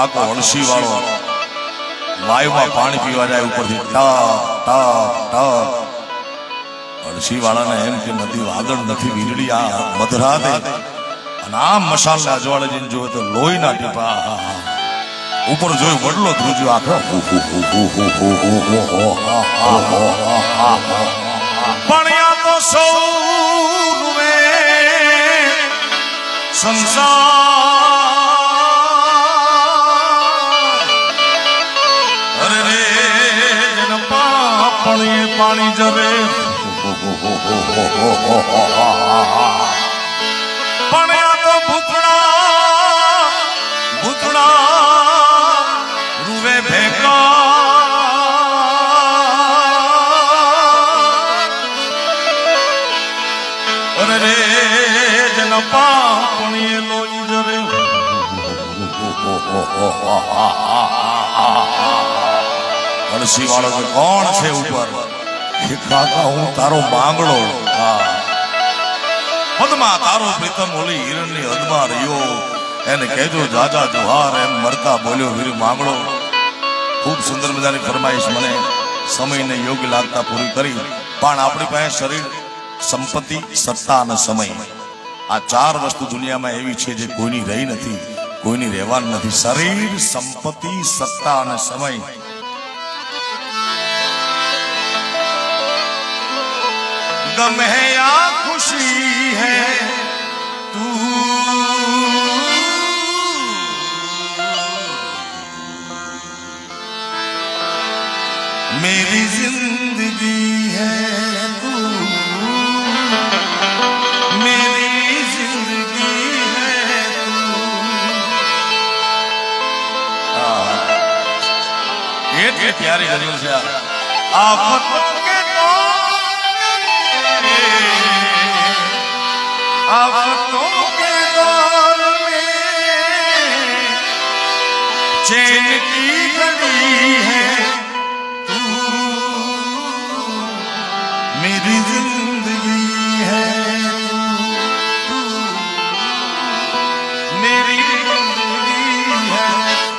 કાકો અળસી વાળો વાયુમાં પાણી પીવા જાય ઉપરથી ટ ટ ટ અળસી વાળાને એમ કે નદી વાદળ નથી વીજળી આ મધરાતે અને આમ મસાલા અજવાળે જઈને જોવે તો લોહીના ટીપા. ઉપર જોયું વડલો ધ્રુજ્યો આખો આ તો સૌ સંસાર પાણી જવે પણ આ તો ભૂતડા ભૂતડા રૂવે ભેગા રે, જન પાણી લોહી જરે અળસી વાળો કોણ છે ઉપર? કાકા હું તારો માંગડો હા. પદમાં તારો પ્રીતમ ઓલી હિરણની હદમાં રહ્યો. એને કહેજો, જાજા જુહાર. એમ મરતા બોલ્યો વીર માંગડો ખૂબ સુંદર મજાની ફરમાઈશ મને સમયને યોગ્ય લાગતા પૂરી કરી. પણ આપણી પાસે શરીર, સંપત્તિ, સત્તા અને સમય. આ ચાર વસ્તુ દુનિયામાં એવી છે જે કોઈની રહી નથી, કોઈની રહેવાની નથી. શરીર, સંપત્તિ, સત્તા અને સમય. गम है या खुशी है तू मेरी जिंदगी है तू मेरी जिंदगी है तू એટલી પ્યારી ગઝલ છે આ આફત अब ज़िंदगी मेरी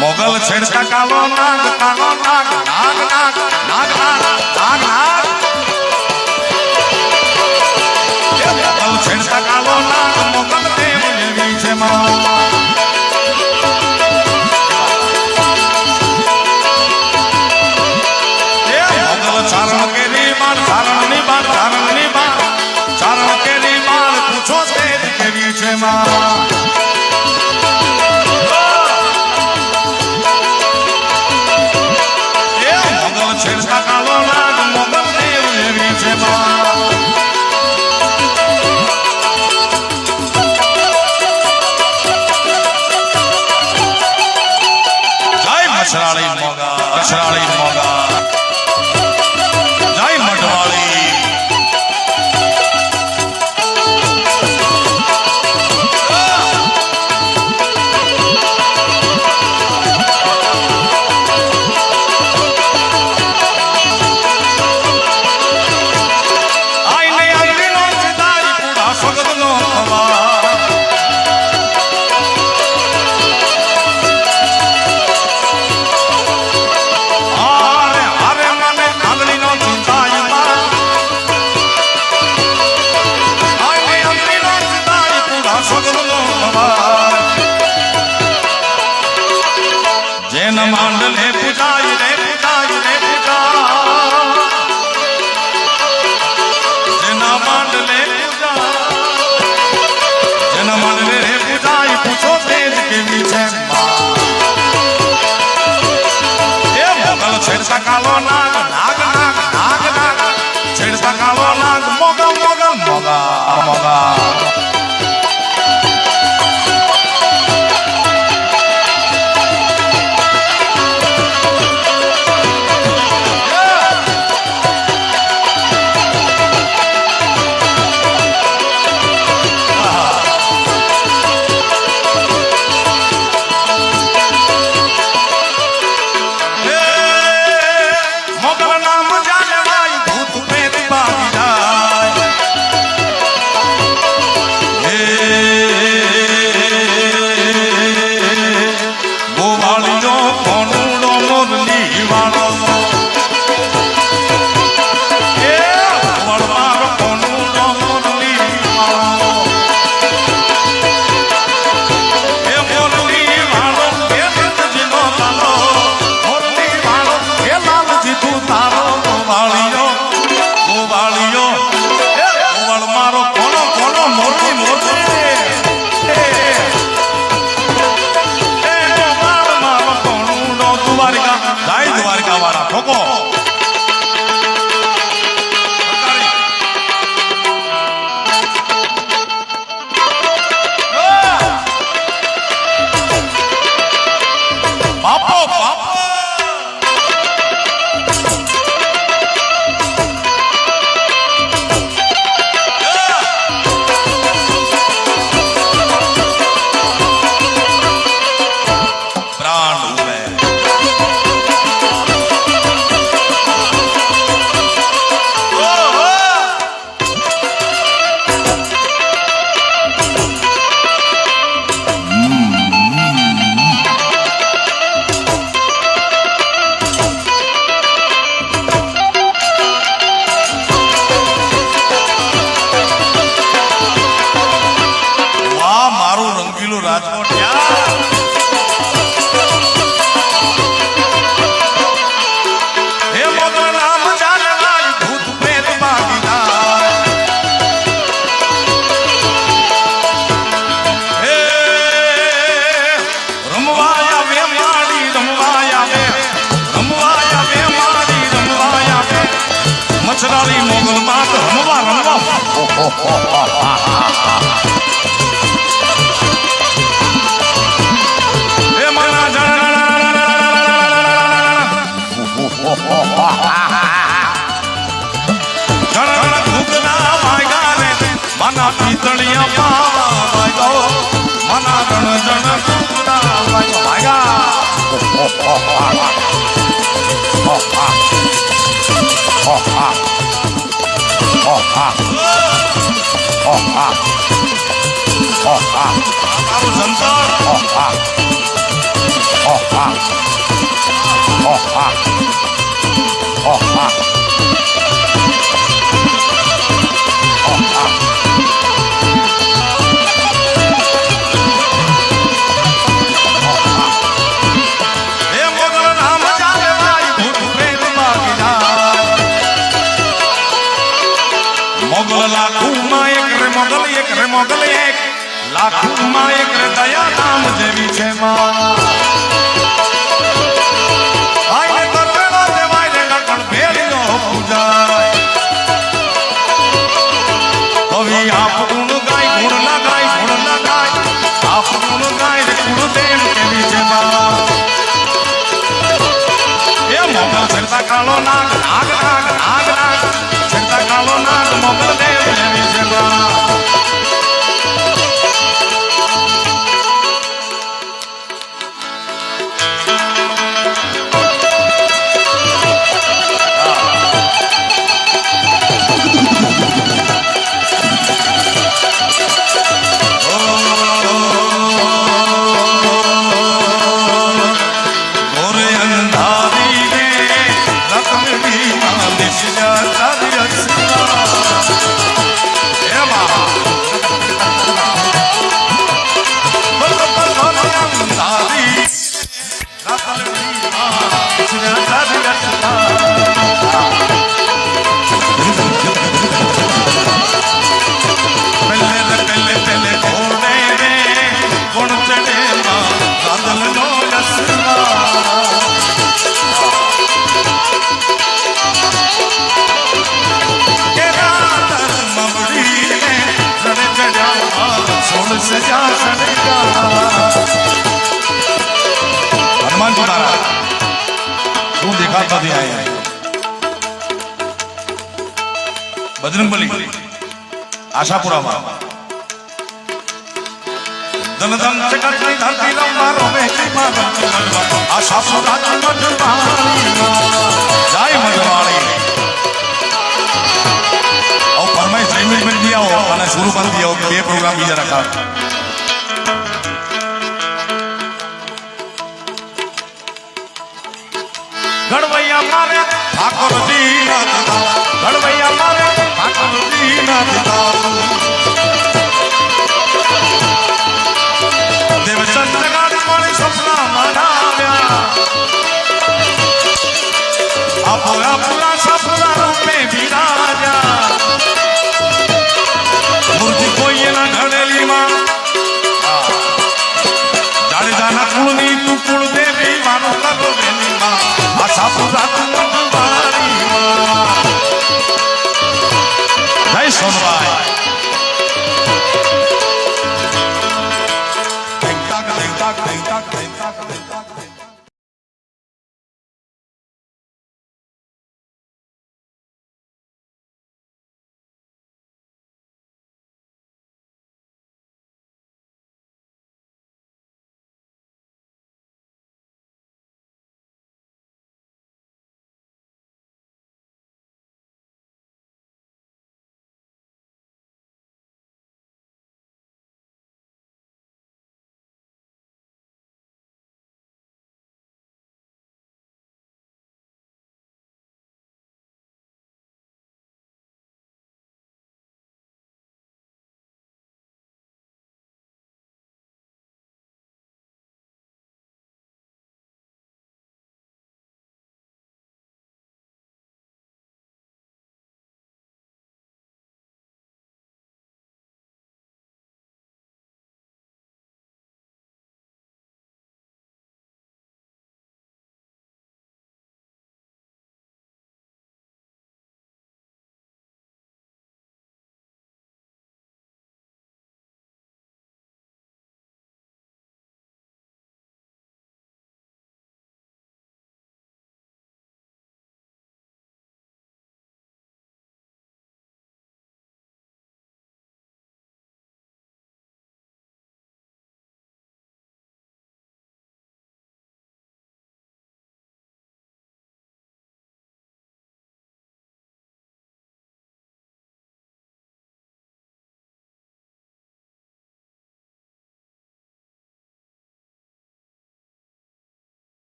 मोगल छेड़ता कालो नाग कालो नाग नाग नाग नाग नाग नाग नाग। Oh, ah. આશાપુરામાં. ધનધન ચકટની ધરતી રમારો મેટી મારો આશાપુરા જય મધવાળી ઓ પરમેશ જીમી બન દિયા અને શરૂ કર દિયા બે પ્રોગ્રામ બીજા રખા আশা পুরাতন